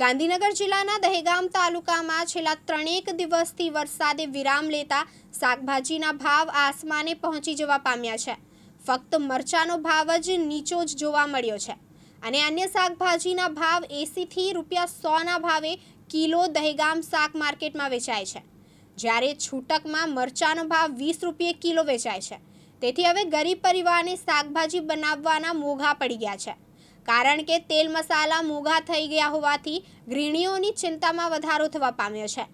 ગાંધીનગર જિલ્લાના દહેગામ તાલુકામાં છેલ્લા ત્રણેક દિવસથી વરસાદે વિરામ લેતા શાકભાજીના ભાવ આસમાને પહોંચી જવા પામ્યા છે. ફક્ત મરચાનો ભાવ જ નીચો જ જોવા મળ્યો છે. અને અન્ય શાકભાજીના ભાવ એંસીથી રૂપિયા સોના ભાવે કિલો દહેગામ શાક માર્કેટમાં વેચાય છે. જ્યારે છૂટકમાં મરચાનો ભાવ વીસ રૂપિયે કિલો વેચાય છે. તેથી હવે ગરીબ પરિવારને શાકભાજી બનાવવાના મોઘા પડી ગયા છે. કારણ કે તેલ મસાલા મોંઘા થઈ ગયા હોવાથી ગૃહિણીઓની ચિંતામાં વધારો થવા પામ્યો છે.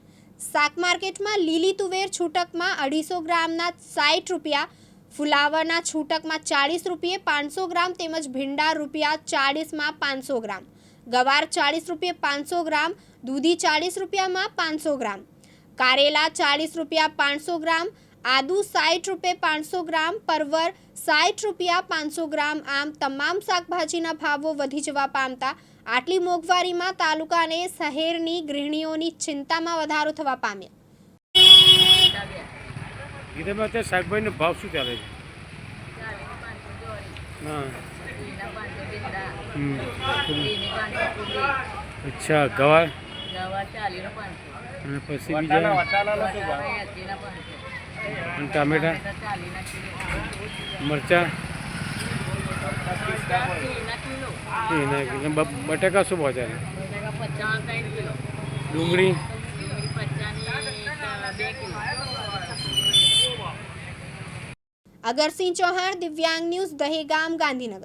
શાક માર્કેટમાં લીલી તુવેર છૂટકમાં અઢીસો ગ્રામના સાઠ રૂપિયા, ફુલાવરના છૂટકમાં ચાળીસ રૂપિયે પાંચસો ગ્રામ તેમજ ભીંડા રૂપિયા ચાળીસમાં પાંચસો ગ્રામ, ગવાર ચાળીસ રૂપિયે પાંચસો ગ્રામ, દૂધી ચાળીસ રૂપિયામાં પાંચસો ગ્રામ, કારેલા ચાળીસ રૂપિયા પાંચસો ગ્રામ આદુ સાઠ રૂપિયે પાંચસો ગ્રામ પરવર સાઠ રૂપિયા પાંચસો ગ્રામ આમ તમામ શાકભાજીના ભાવો વધી જવા પામતા આટલી મોંઘવારીમાં તાલુકા અને શહેરની ગૃહિણીઓની ચિંતામાં વધારો થવા પામ્યો. ગીતામાં અત્યારે શાકભાજીનો ભાવ શું ચાલે છે? અચ્છા ગવાર અને પછી બીજા? અને ટામેટા મરચા એના કિલો. બ- બટાકા શું ભાવ ચાલે ડુંગળી અગરસિંહ ચૌહાણ દિવ્યાંગ ન્યૂઝ દહેગામ ગાંધીનગર